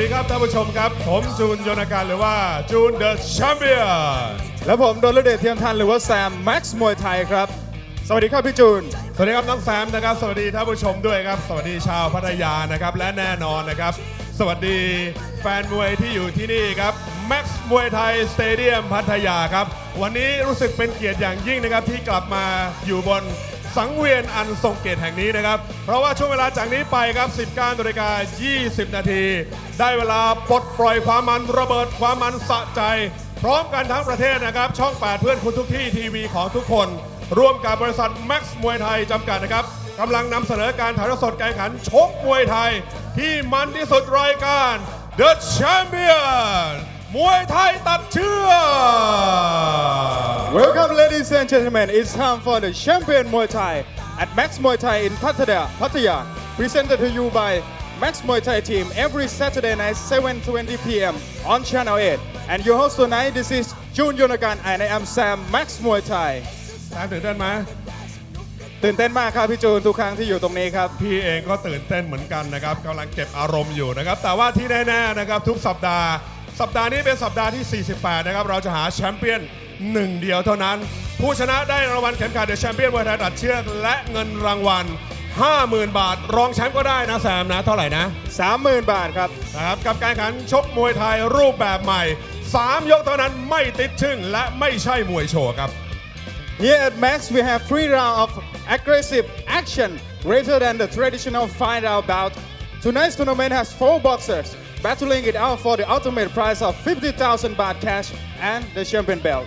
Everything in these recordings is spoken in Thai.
วัสดีครับท่านผู้ชมครับ ผมจูนยนการหรือว่าจูนเดอะแชมเปี้ยนและผมโดนฤเดชเทียมทันหรือว่าแซมแม็กซ์มวยไทยครับ สวัสดีครับพี่จูน สวัสดีครับน้องแซมนะครับ สวัสดีท่านผู้ชมด้วยครับ สวัสดีชาวพัทยานะครับ และแน่นอนนะครับ สวัสดีแฟนมวยที่อยู่ที่นี่ครับแม็กซ์มวยไทยสเตเดียมพัทยาครับ วันนี้รู้สึกเป็นเกียรติอย่างยิ่งนะครับที่กลับมาอยู่บน สังเวียนอันทรงเกียรติแห่งนี้นะครับ เพราะว่าช่วงเวลาจากนี้ไปครับ 19นาฬิกา20 นาที ได้เวลาปลดปล่อยความมันระเบิดความมันสะใจ พร้อมกันทั้งประเทศนะครับ ช่อง 8 เพื่อนคุณทุกที่ทีวีของทุกคน ร่วมกับบริษัท Max มวยไทยจำกัดนะครับกำลังนำเสนอการถ่ายทอดสดการแข่งขันชกมวยไทย ที่มันที่สุดรายการ The Champion มวยไทยตัดเชือก Welcome ladies and gentlemen it's time for the champion Muay Thai at Max Muay Thai in Pattaya Pattaya presented to you by Max Muay Thai team every Saturday night 7:20 p.m. on Channel 8 and your host tonight this is Jun Yonagan and I am Sam Max Muay Thai แซมตื่นเต้นไหมตื่นเต้นมากครับพี่จูนทุกครั้งที่อยู่ตรงนี้ครับ พี่เองก็ตื่นเต้นเหมือนกันนะครับกำลังเก็บอารมณ์อยู่นะครับ แต่ว่าที่แน่ๆนะครับทุกสัปดาห์ สัปดาห์นี้เป็นสัปดาห์ที่ 48 นะครับ เราจะหาแชมเปี้ยนหนึ่งเดียวเท่านั้น ผู้ชนะได้รางวัลเข็มขัดเดอะแชมเปี้ยนมวยไทยตัดเชือก และเงินรางวัล 50,000 บาท รองแชมป์ก็ได้นะแซมนะ เท่าไหร่นะ 30,000 บาทครับนะครับกับการแข่งขันชกมวยไทยรูปแบบใหม่ 3 ยกเท่านั้นไม่ติดชึ่งและไม่ใช่มวยโชว์ครับ Here at Max, we have three rounds of aggressive action rather than the traditional fight out bout. Tonight's tournament has four boxers battling it out for the ultimate prize of 50,000 baht cash and the champion belt.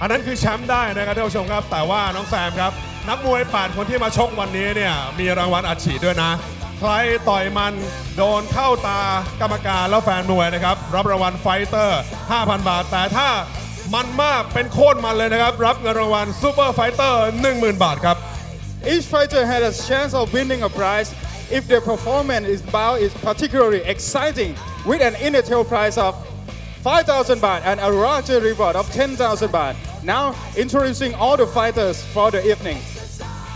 อันนั้นคือแชมป์ได้นะครับท่านผู้ชมครับ แต่ว่าน้องแซมครับ นักมวย8คนที่มาชกวันนี้เนี่ยมีรางวัลอัดฉีดด้วยนะ ใครต่อยมันโดนเข้าตากรรมการแล้วแฟนมวยนะครับ รับรางวัลไฟเตอร์ 5,000 บาท แต่ถ้ามันมากเป็นโคตรมันเลยนะครับ รับเงินรางวัลซูเปอร์ไฟเตอร์ 10,000 บาทครับ Each fighter had a chance of winning a prize if the performance is bout is particularly exciting with an initial prize of 5,000 baht and a larger reward of 10,000 baht. Now introducing all the fighters for the evening.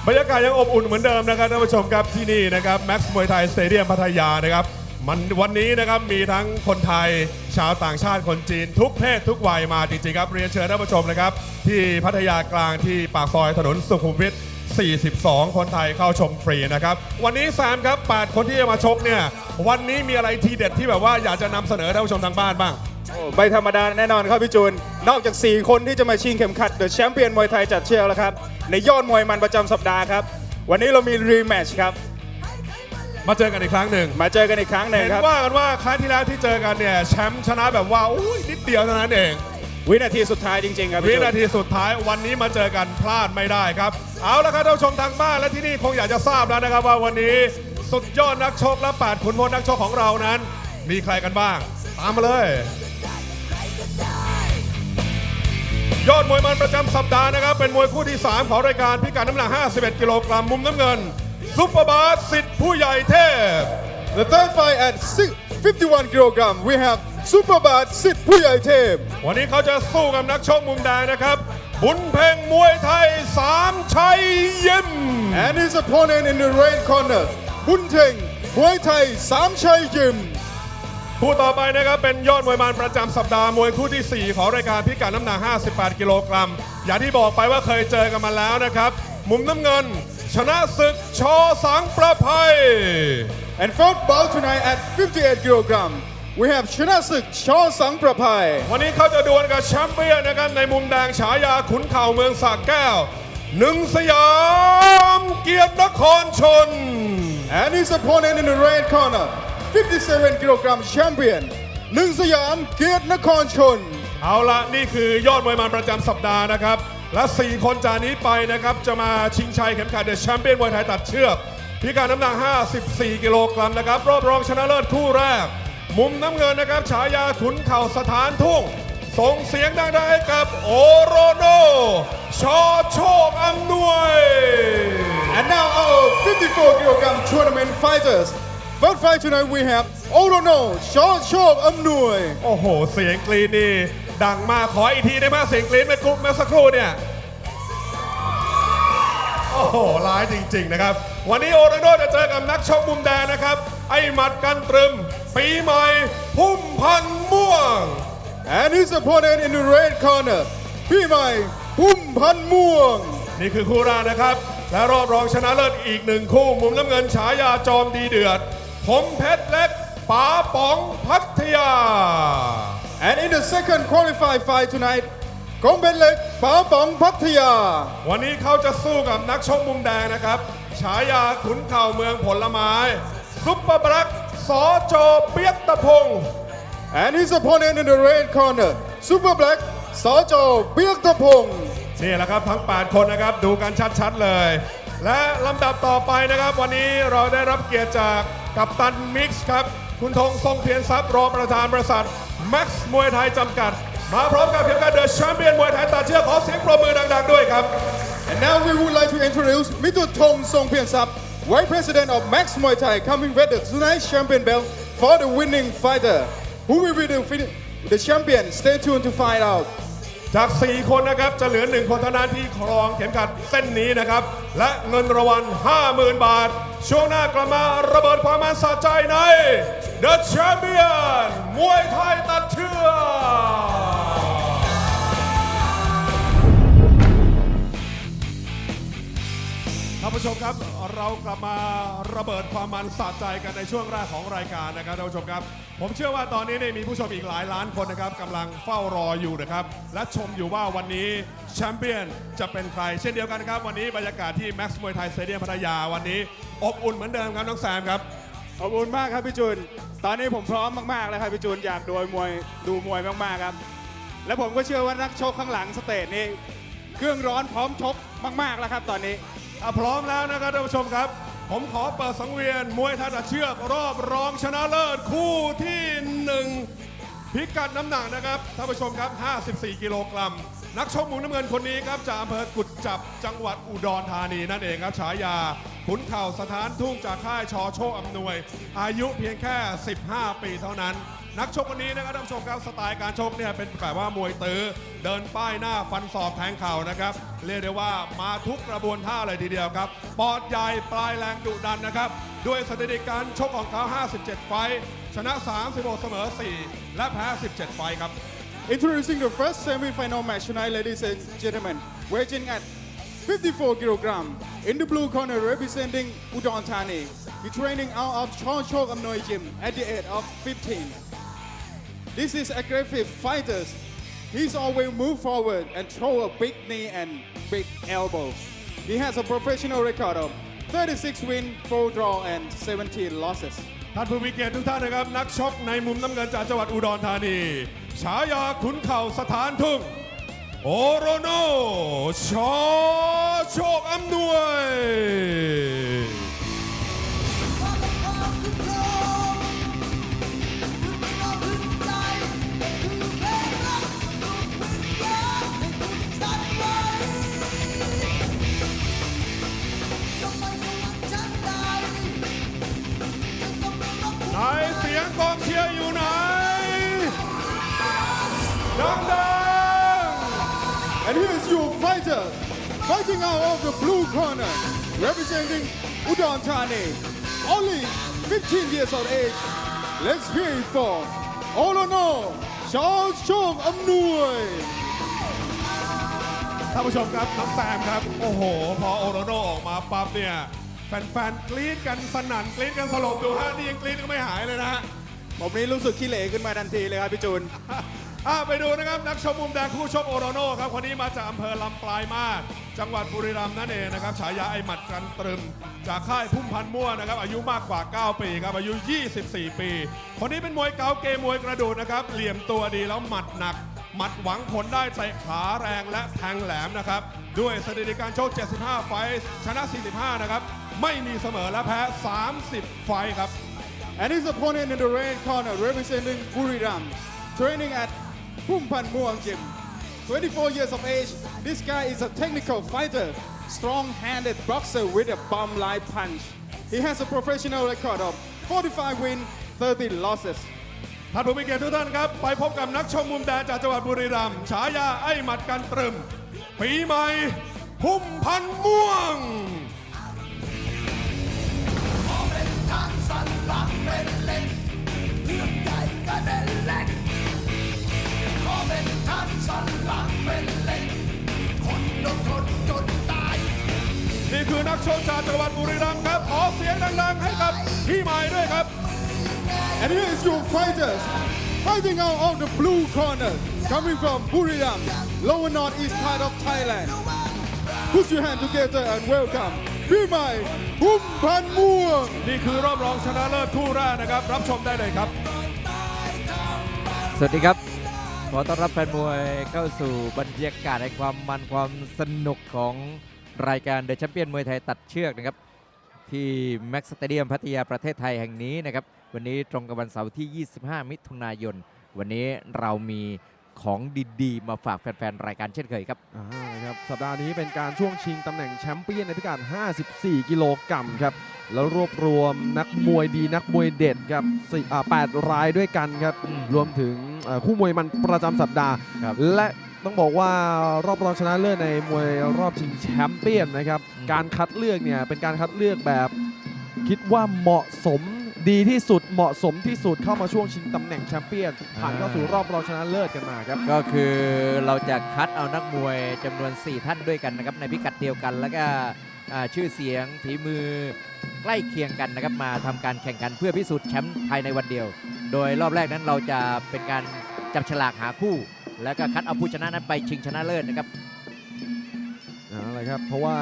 บรรยากาศยังอบอุ่นเหมือนเดิมนะครับท่านผู้ชมครับที่นี่นะครับแม็กซ์มวยไทยสเตเดียมพัทยานะครับมันวันนี้นะครับมีทั้งคนไทยชาวต่างชาติคนจีน ทุกเพศทุกวัยมาจริงๆครับเรียนเชิญท่านผู้ชมนะครับ ที่พัทยากลางที่ปากซอยถนนสุขุมวิท 42 คนไทยเข้าชมฟรีนะครับ วันนี้แซมครับ8คนที่จะมาชกเนี่ย วันนี้มีอะไรทีเด็ดที่แบบว่าอยากจะนำเสนอท่านผู้ชมทางบ้านบ้าง โอ้ไม่ธรรมดาแน่นอนครับพี่จูน นอกจาก 4 คนที่จะมาชิงเข็มขัดเดอะแชมเปี้ยนมวยไทยจัดเชือกแล้วครับ ในยอดมวยมันประจำสัปดาห์ครับ วันนี้เรามีรีแมตช์ครับ มาเจอกันอีกครั้งหนึ่ง มาเจอกันอีกครั้งหนึ่งเห็นครับ ว่ากันว่าครั้งที่แล้วที่เจอกันเนี่ยแชมป์ชนะแบบว่าอุ้ยนิดเดียวเท่านั้นเอง วินาทีสุดท้ายจริงๆครับวิพี่จูน นาทีสุดท้ายวันนี้มาเจอกันพลาดไม่ได้ครับ เอาละครับท่านผู้ชมทางบ้านและที่นี่คงอยากจะทราบแล้วนะครับว่าวันนี้สุดยอดนักชกและ8ขุนพลนักชกของเรานั้น มีใครกันบ้าง ตามมาเลย ยอดมวยมันประจำสัปดาห์นะครับ เป็นมวยคู่ที่ 3 ของรายการพิกัดน้ำหนัก 51 กิโลกรัมมุมน้ำเงิน ซุปเปอร์บาสสิทธิ์ผู้ใหญ่เทพ The third fight at 51 kilogram we have Superbat Sit Puyai Tep วันนี้เขาจะสู้กับนักชกมุมแดงนะครับ บุญเพ่งมวยไทยสามชัยยิม and his opponent in the red corner Bun Teng Muay Thai Sam Chai Yim คู่ต่อไปนะครับเป็นยอดมวยมันประจำสัปดาห์มวยคู่ที่ 4 ของรายการพิกัดน้ำหนัก 58 กิโลกรัม อย่างที่บอกไปว่าเคยเจอกันมาแล้วนะครับ มุมน้ำเงิน ชนะศึกชอสังประภัย and fourth bout tonight at 58 kilogram we have Chanasuk Chaw Sang Prapai วันนี้เขาจะดวลกับแชมเปี้ยนนะครับในมุมแดงฉายาขุนเข่าเมืองสากแก้วหนึ่งสยามเกียรตินครชน and his opponent in the red corner 57 kilogram champion หนึ่งสยามเกียรตินครชน เอาละนี่คือยอดมวยมันประจำสัปดาห์นะครับ และ 4 คนจากนี้ไปนะครับ จะมาชิงชัยเข็มขัดเดอะแชมเปี้ยนมวยไทยตัดเชือก พิการน้ำหนัก 54 กิโลกรัมนะครับ รอบรองชนะเลิศคู่แรก มุมน้ำเงินนะครับ ฉายาขุนเข่าสถานทุ่ง ส่งเสียงดังๆให้กับโอโรโนชอโชคอำนวย And now our 54 kilogram tournament fighters. First fight tonight we have Orono Shaw Chok Amnui. โอ้โห เสียงกรีดนี่ ดังมากขออีกทีได้ไหมเสียงกรีดเมื่อกุ๊กเมื่อสักครู่เนี่ย โอ้โหร้ายจริง ๆ นะครับ วันนี้โอโรโนจะเจอกับนักชกมุมแดงนะครับ ไอ้หมัดกันตรึม ปีใหม่พุ่มพันธุ์ม่วง And his opponent in the red corner พี่ใหม่พุ่มพันธุ์ม่วง นี่คือคู่แรกนะครับ และรอบรองชนะเลิศอีกหนึ่งคู่มุมน้ำเงินฉายาจอมดีเดือด ผมเพชรเล็กป๋าป๋องพัทยา And in the second qualified fight tonight กองเป็นเล็กป๋าป๋องพัทยา วันนี้เขาจะสู้กับนักชกมุมแดงนะครับ ฉายาขุนเข่าเมืองผลไม้ ซุปเปอร์บลักสอโจเปียกตะพงศ์ And his opponent in the red corner Super Black สอจอเปียกตะพงศ์นี่แหละครับทั้ง 8 คนนะครับดูกันชัดๆเลย และลำดับต่อไปนะครับ วันนี้เราได้รับเกียรติจากกัปตันมิกซ์ครับ คุณธงทรงเพียรทรัพย์รองประธานบริษัทแม็กซ์มวยไทยจำกัด มาพร้อมกับเข็มขัดเดอะแชมเปี้ยนมวยไทยตัดเชือกขอเสียงปรบมือดังๆด้วยครับ And now we would like to introduce Mr. Tong Song Pian Sap, Vice President of Max Muay Thai, coming with the tonight's champion belt for the winning fighter. Who will be the, the champion? Stay tuned to find out. จาก 4 คนนะครับ จะเหลือ 1 คนเท่านั้นที่ครองเข็มขัดเส้นนี้นะครับ และเงินรางวัล 50,000 บาท ช่วงหน้ากลับมาระเบิดความมันสะใจใน The Champion มวยไทยตัดเชือก ท่านผู้ชมครับเรากลับมาระเบิดความมันสะใจกันในช่วงแรกของรายการนะครับท่านผู้ชมครับ ผมเชื่อว่าตอนนี้เนี่ยมีผู้ชมอีกหลายล้านคนนะครับกำลังเฝ้ารออยู่นะครับและชมอยู่ว่าวันนี้แชมเปี้ยนจะเป็นใคร เช่นเดียวกันครับ วันนี้บรรยากาศที่แม็กซ์มวยไทยสเตเดียมพัทยาวันนี้ อบอุ่นเหมือนเดิมครับน้องแซมครับ ขอบคุณมากครับพี่จูน ตอนนี้ผมพร้อมมากๆแล้วครับพี่จูนอยากดูมวยดูมวยมากๆครับ และผมก็เชื่อว่านักชกข้างหลังสเตจนี้เครื่องร้อนพร้อมชกมากๆแล้วครับ ตอนนี้ ถ้าพร้อมแล้วนะครับท่านผู้ชมครับ ผมขอเปิดสังเวียนมวยทยตัดเชือกรอบรองชนะเลิศคู่ที่หนึ่งพิกัดน้ำหนักนะครับท่านผู้ชมครับ 54 กิโลกรัม นักชกมุมน้ำเงินคนนี้ครับจากอำเภอกุดจับจังหวัดอุดรธานีนั่นเองครับฉายาขุนเข่าสถานทุ่งจากค่ายชอโชคอำนวย อายุเพียงแค่ 15 ปีเท่านั้น นักชกคนนี้นะครับท่านผู้ชมครับสไตล์การชกเนี่ยเป็นแบบว่ามวยตื้อเดินป้ายหน้าฟันศอกแทงเข่านะครับ เรียกได้ว่ามาทุกกระบวนท่าเลยทีเดียวครับปอดใหญ่ปลายแรงดุดันนะครับ ด้วยสถิติการชกของเขา 57 ไฟชนะ 36 เสมอ 4 และแพ้ 17 ไฟครับ Introducing the first semi-final match tonight, ladies and gentlemen, weighing at 54 kilogram. In the blue corner, representing Udon Thani, he training out of Chon Chok Amnoi Gym at the age of 15. This is aggressive fighters. He's always move forward and throw a big knee and big elbow. He has a professional record of 36 win, 4 draw, and 17 losses. ท่านผู้มีเกียรติทุกท่านนะครับนักชกในมุมน้ำเงินจากจังหวัดอุดรธานีฉายาขุนเข่าสถานทุ่งโอโรโนชอโชคอำนวย องเชียร์อยู่ไหนดัง And here's your fighter, fighting out of the blue corner, representing Udon Thani, only 15 years of age. Let's hear it for Olono Charles Chok Amnui. ท่านผู้ชมครับน้องแซมครับ โอ้โห พอโอโรโนออกมาปั๊บเนี่ย แฟนๆ กรี๊ดกันสนั่นกรี๊ดกันสลบดูฮะนี่ยังกรี๊ดก็ไม่หายเลยนะฮะ ผมนี้รู้สึกขี้เหร่ขึ้นมาทันทีเลยครับพี่จูน อะไปดูนะครับนักชมมุมแดงคู่ชกโอโรโนครับคนนี้มาจากอำเภอลำปลายมาศจังหวัดบุรีรัมย์นั่นเองนะครับฉายาไอหมัดกันตรึม จากค่ายพุ่มพันธ์ม่วนะครับอายุมากกว่า 9 ปีครับอายุ 24 ปี คนนี้เป็นมวยเก๋าเกมมวยกระดูดนะครับเหลี่ยมตัวดีแล้วหมัดหนัก หมัดหวังผลได้เตะขาแรงและแทงแหลมนะครับด้วยสถิติการชก 75 ไฟท์ชนะ 45 นะครับไม่มีเสมอและแพ้ 30 ไฟท์ครับ And his opponent in the red corner, representing Buriram, training at Pumpan Muang Gym. 24 years of age, this guy is a technical fighter, strong-handed boxer with a bomb-like punch. He has a professional record of 45 wins, 30 losses. ท่านผู้มีเกียรติทุกท่านครับ ไปพบกับนักชมมุมแดงจากจังหวัดบุรีรัมย์ฉายาไอ้หมัดกันตรึม ปีใหม่ พุ่มพันธุ์ม่วง ทางสันหลัง นี่คือนักชกชาวจังหวัดบุรีรัมย์ครับ ขอเสียงดังๆให้กับพี่หมาด้วยครับ And here is your fighters fighting out of the blue corner coming from Buriram, lower northeast part of Thailand. Put your hand together and welcome Vimay Bumpanmuang. นี่คือรอบรองชนะเลิศคู่แรกนะครับ รับชมได้เลยครับ สวัสดีครับ ขอต้อนรับแฟนมวยเข้าสู่บรรยากาศในความมันความสนุกของรายการเดอะแชมเปี้ยนมวยไทยตัดเชือกนะครับ ที่แม็กซ์สเตเดียมพัทยาประเทศไทยแห่งนี้นะครับ วันนี้ตรงกับวันเสาร์ที่ 25 มิถุนายน วันนี้เรามี ของดีๆ มาฝากแฟนๆ รายการเช่นเคยครับอ่านะครับสัปดาห์นี้เป็นการช่วงชิงตำแหน่งแชมเปี้ยนในพิกัด 54 กิโลกรัมครับ แล้วรวบรวมนักมวยดีนักมวยเด็ดครับสี่อ่า8รายด้วยกันครับอืมรวมถึงเอ่อคู่มวยมันประจำสัปดาห์ ครับ และต้องบอกว่ารอบรองชนะเลิศในมวยรอบชิงแชมเปี้ยนนะครับการคัดเลือกเนี่ยเป็นการคัดเลือกแบบคิดว่าเหมาะสม ดีที่สุดเหมาะสมที่สุดเข้ามาช่วงชิงตำแหน่งแชมเปี้ยนผ่านเข้าสู่รอบรองชนะเลิศกันมาครับ ก็คือเราจะคัดเอานักมวยจำนวน 4 ท่านด้วยกันนะครับในพิกัดเดียวกันแล้วก็ชื่อเสียงฝีมือใกล้เคียงกันนะครับมาทำการแข่งขันเพื่อพิสูจน์แชมป์ภายในวันเดียว โดยรอบแรกนั้นเราจะเป็นการจับฉลากหาคู่ แล้วก็คัดเอาผู้ชนะนั้นไปชิงชนะเลิศนะครับ ครับ เพราะว่า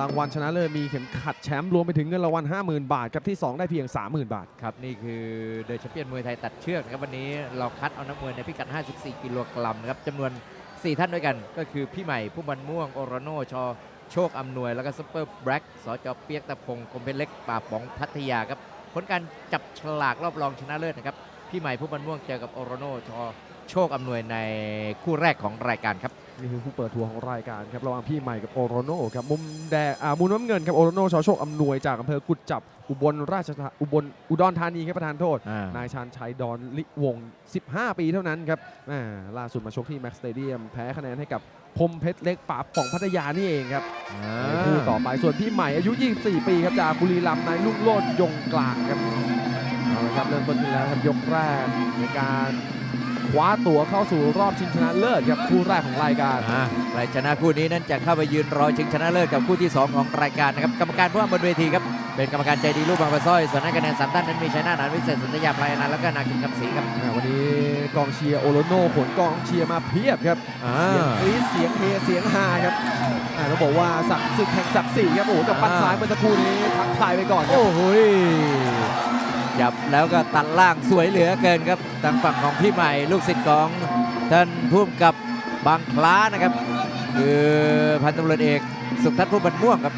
รางวัลชนะเลิศมีเข็มขัดแชมป์รวมไปถึงเงินรางวัล50,000 บาทครับที่ 2 ได้เพียง 30,000 บาท ครับ นี่คือเดอะแชมเปี้ยนมวยไทยตัดเชือกนะครับ วันนี้เราคัดเอานักมวยในพิกัด 54 กิโลกรัมนะครับจำนวน 4 ท่านด้วยกัน ก็คือพี่ใหม่ผู้บันม่วงโอรโนชอโชคอำนวย แล้วก็ซุปเปอร์แบล็กสจเปียกตะพงคมเพชรเล็กป่าป๋องพัทยาครับผลการจับฉลากรอบรองชนะเลิศนะครับพี่ใหม่ผู้บันม่วงเจอกับโอรโนชอโชคอำนวยในคู่แรกของรายการครับ นี่คือคู่เปิดทัวร์ของรายการครับระหว่างพี่ใหม่กับโอโรโนครับมุมแดงอ่ามุมน้ำเงินครับโอโรโนชอโชคอำนวยจากอำเภอกุดจับอุบลราชธาอุบลอุดรธานีครับประธานโทษ นายชาญชัยดอนลิวงศ์15 ปีเท่านั้นครับแหม่ล่าสุดมาชกที่แม็กสเตเดียมแพ้คะแนนให้กับพรหมเพชรเล็กป่าป่องพัทยานี่เองครับในคู่ต่อไปส่วนพี่ใหม่อายุ 24 ปีครับจากบุรีรัมย์นายลุ่งโลดยงกลางครับเอาละครับเริ่มต้นขึ้นแล้วครับยกแรกในการค ว้าตั๋วเข้าสู่รอบชิงชนะเลิศครับคู่แรกของรายการอ่าใครชนะคู่นี้นั้นจะเข้าไปยืนรอชิงชนะเลิศกับคู่ที่ 2 ของรายการนะครับกรรมการผู้ว่าบนเวทีครับเป็นกรรมการใจดีลูกบางปะสร้อยส่วนนักคะแนนสามท่านนั้นมีชัยนาทหนานวิเศษสัญญาพลายอนันต์แล้วก็นาคินคำศรีครับอ่าวันนี้กองเชียร์โอโลโนขนกองเชียร์มาเพียบครับเสียงกรี๊ดเสียงเฮเสียงฮาครับอ่าต้องบอกว่าศักดิ์ศึกแห่งศักดิ์ศรีครับโอ้โหแต่ปัดอ่าซ้ายเมื่อสักครู่นี้ทักทายไปก่อนครับโอ้โห ยจับแล้วก็ตัดล่างสวยเหลือเกินครับทางฝั่งของพี่ใหม่ ลูกศิษย์ของท่านผู้กำกับบางคล้านะครับ คือพันตำรวจเอกสุขทัศน์ผู้บันม่วงครับ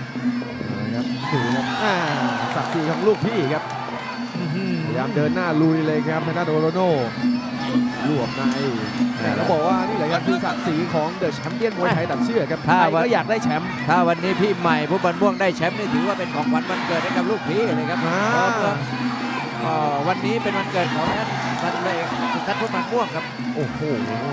นะครับดูครับอ่าศักดิ์ศรีของลูกพี่ครับพยายามเดินหน้าลุยเลยครับทางด้านโอโลโนรวบในแต่ต้องบอกว่านี่แหละครับคือศักดิ์ศรีของเดอะแชมเปี้ยนมวยไทยตัดเชือกครับถ้าใครว่าก็อยากได้แชมป์ถ้าวันนี้พี่ใหม่ผู้บันม่วงได้แชมป์นี่ถือว่าเป็นของขวัญวันเกิดให้กับลูกพี่เลยครับ อ่าเพราะว่าเอ่อวันนี้เป็นวันเกิดของท่านพันตำรวจเอกสุทัศน์ผู้บันม่วงครับ โอ้โห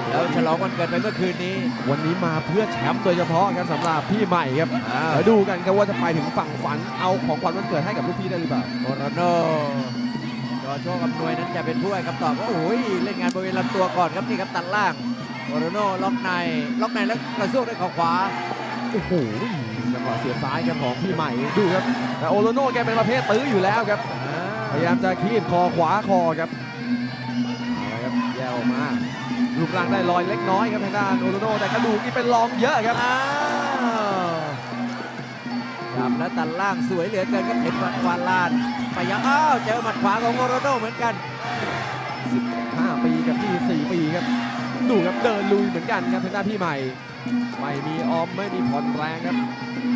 แล้วฉลองวันเกิดไปเมื่อคืนนี้ วันนี้มาเพื่อแชมป์โดยเฉพาะครับสำหรับพี่ใหม่ครับอ้าวเดี๋ยวดูกันครับว่าจะไปถึงฝั่งฝันเอาของขวัญวันเกิดให้กับลูกพี่ได้หรือเปล่าโอโรโนจอโชคอำนวยนั้นจะเป็นผู้ให้คำตอบว่าโอ้ยเล่นงานบริเวณลำตัวก่อนครับนี่ครับตัดล่างโอโรโนล็อกในล็อกในแล้วกระซวกด้วยเข่าขวาโอ้โหจังหวะเสียบซ้ายครับของพี่ใหม่ดูครับแต่โอโลโน่แกเป็นประเภทตื้ออยู่แล้วครับ พยายามจะคีบคอขวาคอครับเอาละครับแย่ออกมารูปร่างได้ลอยเล็กน้อยครับทางด้านโอโลโน่แต่กระดูกนี่เป็นรองเยอะครับอ้าวจับแล้วตัดล่างสวยเหลือเกินครับเห็นวันวานลานไปยังอ้าวเจอหมัดขวาของโอโรโนเหมือนกัน 15 ปีกับ24ปีครับดูครับเดินลุยเหมือนกันครับทางด้านพี่ใหม่ไม่มีออมไม่มีผ่อนแรงครับดู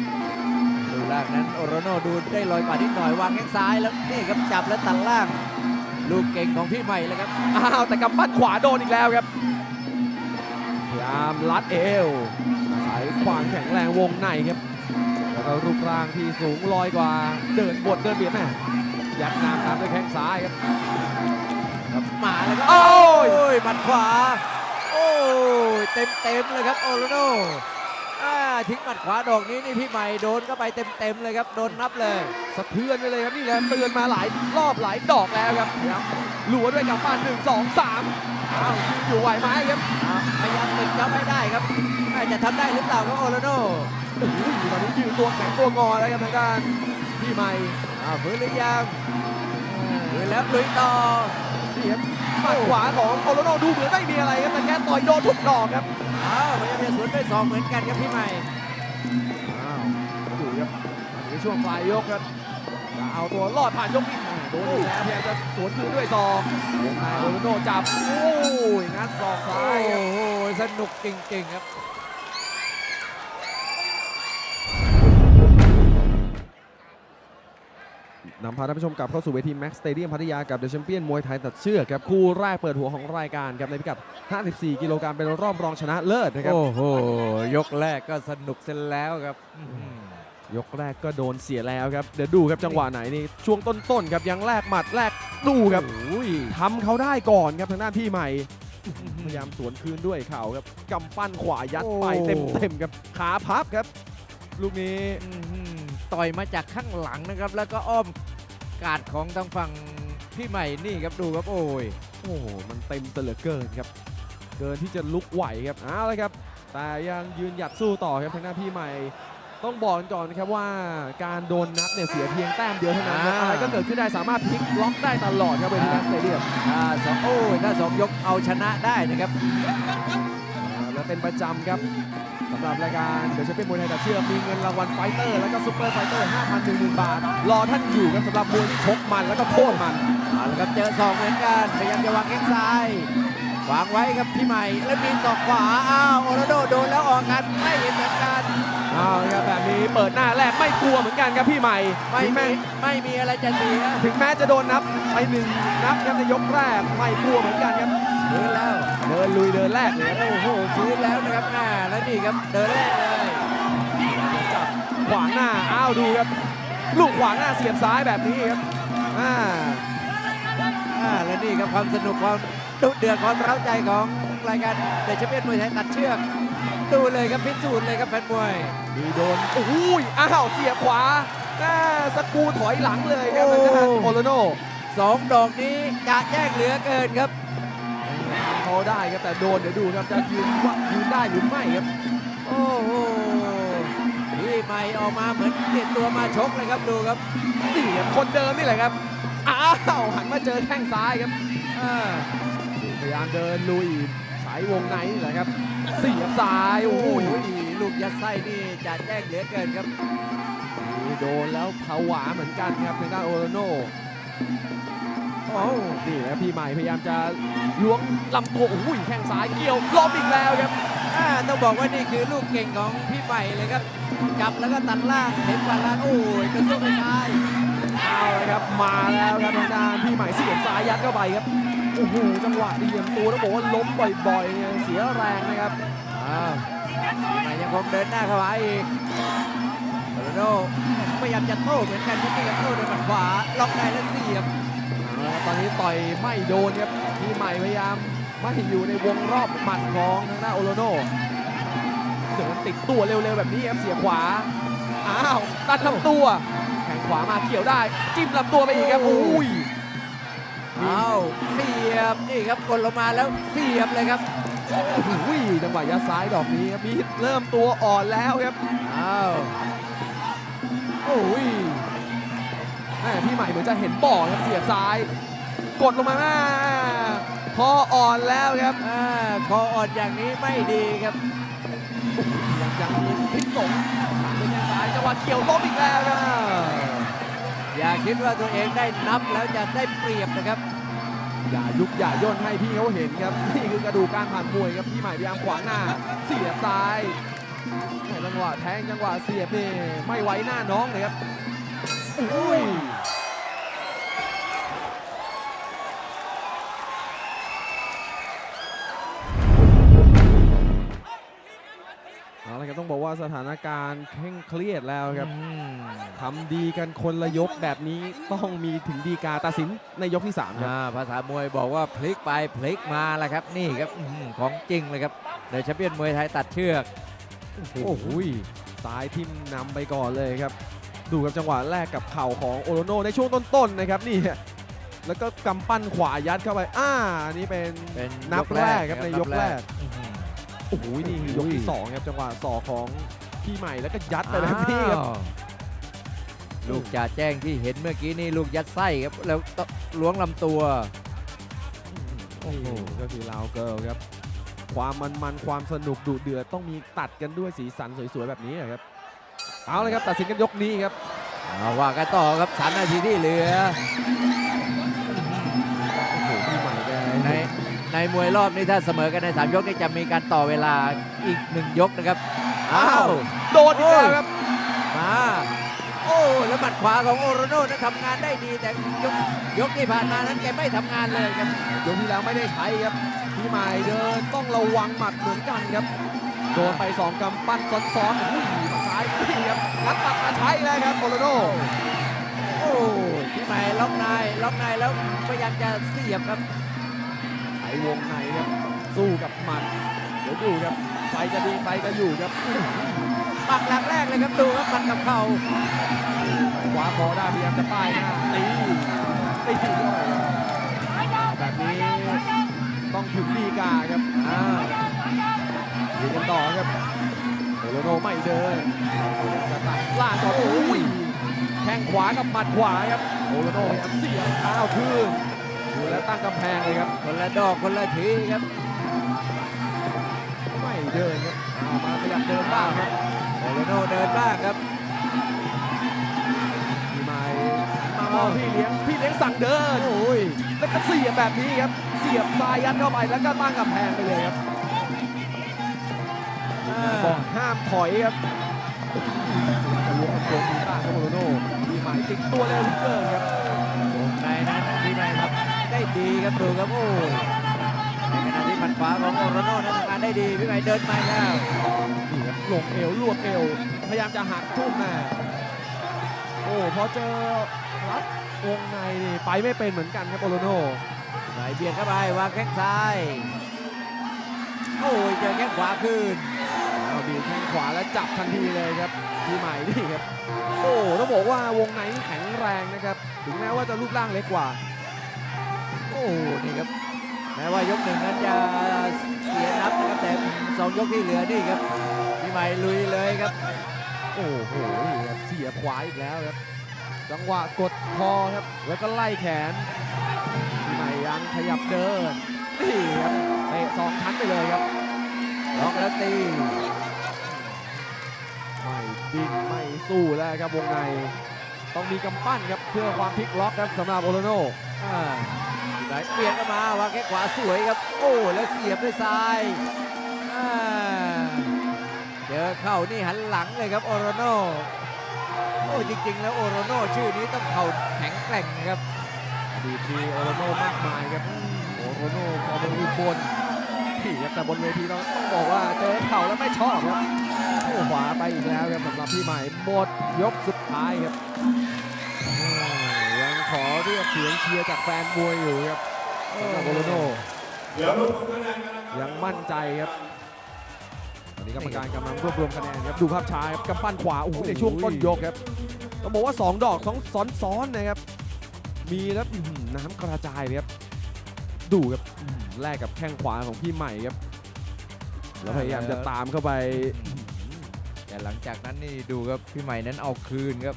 ล่างนั้นโอโรโนดูได้ลอยกว่านิดหน่อยวางแข้งซ้ายแล้วนี่ครับจับแล้วตัดล่าง ลูกเก่งของพี่ใหม่เลยครับอ้าวแต่กำปั้นขวาโดนอีกแล้วครับพยายามลัดเอวอายความแข็งแรงวงในครับแล้วก็รูปร่างที่สูงลอยกว่าเดินบดเดินเบียดแม่ยัดน้ำตามด้วยแข้งซ้ายครับครับมาแล้วก็โอ้โอ้ยยหมัดขวา โอ้ยเต็มเต็มเลยครับโอโรโน อ่าทิ้งหมัดขวาดอกนี้นี่พี่ใหม่โดนเข้าไปเต็มๆเลยครับโดนนับเลยสะเทือนไปเลยครับนี่แหละเตือนมาหลายรอบหลายดอกแล้วครับพยายามหลัวด้วยกับปั้นหนึ่งสองสามอ้าวอยู่ไหวไหมครับอ่าพยายามติดเขาให้ได้ครับอ่าจะทำได้หรือเปล่าครับโอโลโนโอ้โหตอนนี้ยืนตัวแข็งตัวงอแล้วครับทางด้านพี่ใหม่อ่าฟื้นหรือยังฟื้นแล้วลุยต่อนี่ครับหมัดขวาของโอโลโนดูเหมือนไม่มีอะไรครับแต่แค่ต่อยโดนทุกดอกครับ อ้าวพยายามจะสวนด้วยสองเหมือนกันครับพี่ใหม่อ้าวดูครับอันนี้ช่วงปลายยกครับจะเอาตัวรอดผ่านยกนี้อ่าโดนอีกแล้วพยายามจะสวนคืนด้วยศอกวงในโอโลโนจับโอ้ยงัดศอกโอ้ซ้ายครับโหสนุกจริงๆครับ นำพาท่านผู้ชมกลับเข้าสู่เวทีแม็กสเตเดียมพัทยากับเดอะแชมเปี้ยนมวยไทยตัดเชือกครับคู่แรกเปิดหัวของรายการครับในพิกัด 54 กิโลกรัมเป็นรอบรองชนะเลิศนะครับ โอ้โห ยกแรกก็สนุกเสร็จแล้วครับอื้อหือยกแรกก็โดนเสียแล้วครับ เดี๋ยวดูครับจังหวะไหนนี่ช่วงต้นๆครับยังแลกหมัดแลกดูครับโอ้ยทำเขาได้ก่อนครับทางด้านพี่ใหม่พยายามสวนคืนด้วยเข่าครับกำปั้นขวายัดไปเต็มๆครับขาพับครับ ลูกนี้อื้อหือ ต่อยมาจากข้างหลังนะครับ แล้วก็อ้อมกาดของทางฝั่งพี่ใหม่นี่ครับดูครับโอ้ยโอ้โหมันเต็มซะเหลือเกินครับเกินที่จะลุกไหวครับเอาเลยครับ แต่ยังยืนหยัดสู้ต่อครับทางด้านพี่ใหม่ ต้องบอกกันก่อนนะครับว่าการโดนนับเนี่ยเสียเพียงแต้มเดียวเท่านั้นครับอ่าอะไรก็เกิดขึ้นได้สามารถพลิกล็อกได้ตลอดครับเวทีแม็กสเตเดียมถ้าสองโอ้ยถ้าสองยกเอาชนะได้นะครับและเป็นประจำครับ สำหรับรายการเดี๋ยวจะเป็นมวยไทยตัดเชือกมีเงินรางวัลไฟเตอร์ แล้วก็ซุปเปอร์ไฟเตอร์5,000 1 0,000บาท รอท่านอยู่ครับสำหรับมวยที่ชกมันแล้วก็โค่นมันเอาละครับเจอสองเหมือนกันพยายามจะวางแข้งซ้ายวางไว้ครับพี่ใหม่แล้วมีศอกขวาอ้าวโอโรโดโดนแล้วออกกันไม่เห็นเหมือนกันเอาละครับแบบนี้เปิดหน้าแรกไม่กลัวเหมือนกันครับพี่ใหม่ไม่ถึงมีแม้ไม่มีอะไรจะเสียถึงแม้จะโดนนับไปหนึ่งนับครับในยกแรกไม่กลัวเหมือนกันครับ ฟื้นแล้วเดินลุยเดินแรกเลยครับโอ้โหฟื้นแล้วนะครับอ่าแล้วนี่ครับเดินแรกเลยจับขวางหน้าอ้าวดูครับ ลูกขวางหน้าเสียบซ้ายแบบนี้ครับอ่าอ่าและนี่ครับความสนุกความดุเดือดความเร้าใจของรายการเดชเปี้ยนมวยไทยตัดเชือกดูเลยครับพิสูจน์เลยครับแฟนมวยมีโดนโอ้ยอ้าวเสียบขวาอ่าสกรูถอยหลังเลยครับโอ้ทางด้านโอโลโนสองดอกนี้จะแจ้งเหลือเกินครับ เขาได้ครับแต่โดนเดี๋ยวดูครับจะยืนว่ายืนได้หรือไม่ครับ โอ้โหพี่ใหม่ออกมาเหมือนเปลี่ยนตัวมาชกเลยครับดูครับนี่ครับคนเดิมนี่แหละครับอ้าวหันมาเจอแข้งซ้ายครับพยายามเดินลุยสายวงในนี่แหละครับเสียบซ้ายโอ้โหลูกยัดไส้นี่จะแจ้งเหลือเกินครับโดนแล้วผวาเหมือนกันครับทางด้านโอโลโน โอ้โหนี่แหละพี่ใหม่พยายามจะล้วงลำตัวโอ้ยแข้งซ้ายเกี่ยวล้มอีกแล้วครับอ่าต้องบอกว่านี่คือลูกเก่งของพี่ใหม่เลยครับจับแล้วก็ตัดล่างเห็นกว่าล่างโอ้ยกระซวกไปซ้ายเอาเลยครับมาแล้วครับทางด้านพี่ใหม่เสียบซ้ายยัดเข้าไปครับโอ้โหจังหวะเหลี่ยมตัวต้องบอกว่าล้มบ่อยๆเนี่ยเสียแรงนะครับอ้าวพี่ใหม่ยังคงเดินหน้าเข้ามาอีกโรนโดพยายามจะโต้เหมือนกันที่นี่ครับโต้ด้วยหมัดขวาล็อกในแล้วเสียบ ตอนนี้ต่อยไม่โดนครับพี่ใหม่พยายามไม่อยู่ในวงรอบหมัดของทางด้านโอโลโนเดินติดตัวเร็วๆแบบนี้ครับเสียขวาอ้าวตัดลำตัวแข่งขวามาเกี่ยวได้ จิ้มลำตัวไปอีกครับโอ้ยอ้าวเสียบนี่ครับกดลงมาแล้วเสียบเลยครับอุ้ยจังหวะยัดซ้ายดอกนี้ครับมีเริ่มตัวอ่อนแล้วครับอ้าวโอ้ยแม่พี่ใหม่เหมือนจะเห็นบ่อครับเสียบซ้าย กดลงมาแม่พออ่อนแล้วครับอ่าคออ่อนอย่างนี้ไม่ดีครับยังยังมีพลิกสงหลังเป็นแข้งซ้ายจังหวะเกี่ยวล้มอีกแล้วครับอย่าคิดว่าตัวเองได้นับแล้วจะได้เปรียบนะครับอย่ายุกอย่าย่นให้พี่เขาเห็นครับนี่คือกระดูกการผ่านมวยครับพี่ใหม่พยายามขวางหน้า เสียบซ้ายแม่จังหวะแทงจังหวะเสียบนี่ไม่ไว้หน้าน้องเลยครับอุ้ย ครับต้องบอกว่าสถานการณ์เคร่งเครียดแล้วครับอืมทำดีกันคนละยกแบบนี้ต้องมีถึงดีกาตัดสินในยกที่3ครับอ่าภาษามวยบอกว่าพลิกไปพลิกมาแหละครับนี่ครับอื้อหือของจริงเลยครับเดอะแชมเปี้ยนมวยไทยตัดเชือกโอ้โหซ้ายทิมนำไปก่อนเลยครับ ดูกับจังหวะแรกกับเข่าของโอโรโนในช่วงต้นๆนะครับนี่ฮะแล้วก็กำปั้นขวายัดเข้าไป อ่าอันนี่เป็นเป็นนับแรกครับในยกแรกอื้อหือ โอ้โหนี่คือยกที่สองครับจังหวะสอกของพี่ใหม่แล้วก็ยัดไปแบบนี้ครับ อ้าวลูกจ่าแจ้งที่เห็นเมื่อกี้นี่ลูกยัดไส้ครับ แล้วก็ล้วงลำตัว โอ้โหก็คือลาวเกิลครับ ความมันมันๆความสนุกดุเดือดต้องมีตัดกันด้วยสีสันสวยๆแบบนี้ครับ เอาเลยครับตัดสินกันยกนี้ครับ เอาว่ากันต่อครับสามนาทีที่เหลือ ในมวยรอบนี้ถ้าเสมอกันในสามยกนี่จะมีการต่อเวลาอีกหนึ่งยกนะครับอ้าวโดนอีกแล้วครับมาโอ้แล้วหมัดขวาของโอโรโน่นั้นทำงานได้ดีแต่ยกยกที่ผ่านมานั้นแกไม่ทำงานเลยครับยกที่แล้วไม่ได้ใช้ครับพี่ใหม่เดินต้องระวังหมัดเหมือนกันครับโดนไปสองกำปั้นซ้อนๆอุ้ยซ้ายนี่ครับงัดหมัดมาใช้แล้วครับโอโรโนโอ้พี่ใหม่ล็อกในล็อกในแล้วพยายามจะเสียบครับไข วงในครับสู้กับหมัดเดี๋ยวดูครับไฟจะดีไฟจะอยู่ครับปักหลักแรกเลยครับดูครับมันกับเข่าขวาคอได้พยายามจะป้ายหน้าตีตีเข้าไปครับแบบนี้ต้องถึงดีกาครับอ่าดูกันต่อครับโอโลโนไม่เดินจะตัดล่างก่อโอ้ยแข้งขวากับหมัดขวาครับโอโลโนพยายามเสียบเท้าคืน ดูแล้วตั้งกำแพงเลยครับ คนละดอกคนละทีครับ ไม่เดินครับเอามาขยับเดินบ้างครับโอโรโน่เดินบ้างครับพี่ไม้มามองพี่เลี้ยงพี่เลี้ยงสั่งเดินโอ้ยแล้วก็เสียบแบบนี้ครับ เสียบซ้ายยัดเข้าไปแล้วก็ตั้งกำแพงไปเลยครับบอกห้ามถอยครับจะล้วงกลมมีบ้างครับโมโรโน่มีหมายติดตัวแล้วลิเกอร์ครับวงในนั้นพี่ใหม่ ครับได้ดีครับดูครับโอ้ในขณะที่หมัดขวาของโอโรโน่นั้นทำงานได้ดีพี่ใหม่เดินมาแล้วนี่ครับลงเอวลวกเอว พยายามจะหักทุ่มมาโอ้พอเจอรัดวงในนี่ไปไม่เป็นเหมือนกันครับโมโรโน่ไหลเบียดเข้าไปวางแข้งซ้ายโอ้ยเจอแข้งขวาคืนเอาบีบแข้งขวาแล้วจับทันทีเลยครับพี่ใหม่นี่ครับโอ้ต้องบอกว่าวงในนี่แข็งแรงนะครับ ถึงแม้ว่าจะรูปร่างเล็กกว่าโอ้นี่ครับแม้ว่ายกหนึ่งนั้นจะเสียนับนะครับแต่สองยกที่เหลือนี่ครับพี่ใหม่ลุยเลยครับ โอ้โหนี่ครับเสียบขวาอีกแล้วครับ จังหวะกดคอครับ แล้วก็ไล่แขนพี่ใหม่ยังขยับเดินนี่ครับเตะสองชั้นไปเลยครับล็อกแล้วตีไม่ดิ้นไม่สู้แล้วครับวงใน ต้องมีกำปั้นครับเพื่อความพลิกล็อกครับสำหรับโอโลโน อ่าไหลเปลี่ยนเข้ามาวางแข้งขวาสวยครับ โอ้แล้วเสียบด้วยซ้ายอ่าเจอเข่านี่หันหลังเลยครับโอโรโนโอ้จริง ๆ แล้วโอโรโนชื่อนี้ต้องเข่าแข็งแกร่งครับอดีตมีโอโลโนมากมายครับโอโลโนพอเป็นอุบลที่ครับแต่บนเวทีเราต้องบอกว่าเจอเข่าแล้วไม่ชอบครับโอ้ขวาไปอีกแล้วครับสำหรับพี่ใหม่หมดยกสุดท้ายครับโอ้ยังขอ เรียกเสียงเชียร์จากแฟนมวยอยู่ครับสำหรับโอโลโนเดี๋ยวรู้ผลคะแนนกันนะครับยังมั่นใจครับตอนนี้กรรมการกำลังรวบรวมคะแนนครับดูภาพช้าครับกำปั้นขวาโอ้โหในช่วงต้นยกครับต้องบอกว่า 2 ดอกสองซ้อนๆนะครับมีแล้วอื้อหือน้ำกระจายเลยครับดูครับอื้อหือแลกกับแข้งขวาของพี่ใหม่ครับแล้วพยายามจะตามเข้าไป แต่หลังจากนั้นนี่ดูครับพี่ใหม่นั้นเอาคืนครับ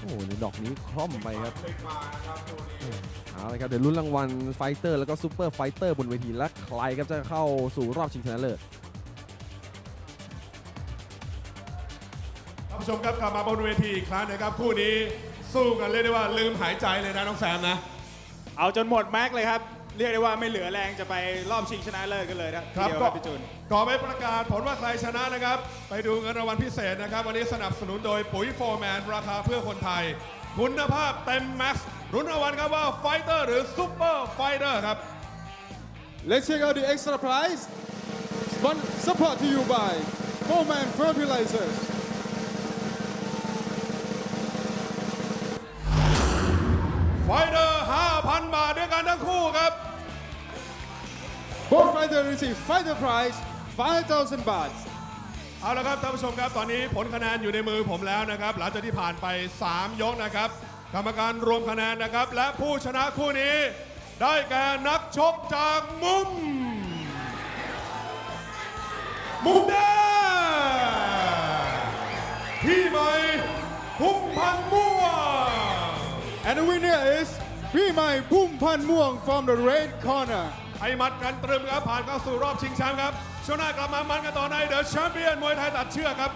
โอ้โหในดอกนี้คล่อมไปครับเอาเลยครับเดี๋ยวลุ้นรางวัลไฟเตอร์แล้วก็ซูเปอร์ไฟเตอร์บนเวทีและใครครับจะเข้าสู่รอบชิงชนะเลิศท่านผู้ชมครับกลับมาบนเวทีอีกครั้งนะครับคู่นี้สู้กันเรียกได้ว่าลืมหายใจเลยนะน้องแซมนะ เอาจนหมดแม็กเลยครับ เรียกได้ว่าไม่เหลือแรงจะไปรอบชิงชนะเลิศกันเลยนะครับทีเดียวก็ครับพี่จุนก่อนไม่ประกาศผลว่าใครชนะนะครับ ไปดูเงินรางวัลพิเศษนะครับ วันนี้สนับสนุนโดยปุ๋ยโฟร์แมน ราคาเพื่อคนไทย คุณภาพเต็มแม็กซ์รุ้นรางวัลครับว่าไฟเตอร์หรือซูเปอร์ไฟเตอร์ครับ Let's check out the extra prize Spon- support to you by Foreman Fertilizers Both fighters receive fighter prize 5,000 baht เอาละครับท่านผู้ชมครับ ตอนนี้ผลคะแนนอยู่ในมือผมแล้วนะครับ หลังจากที่ผ่านไป 3 ยกนะครับ กรรมการรวมคะแนนนะครับ และผู้ชนะคู่นี้ ได้แก่นักชกจากมุม มุมแดงพี่ใหม่พุ่มพันธ์ม่วง And the winner is พี่ใหม่พุ่มพันธ์ม่วง from the red corner ให้มัดกันตรึมครับผ่านเข้าสู่รอบชิงแชมป์ครับช่วงหน้ากลับมามันกันต่อในเดอะแชมเปี้ยนมวยไทยตัดเชือกครับ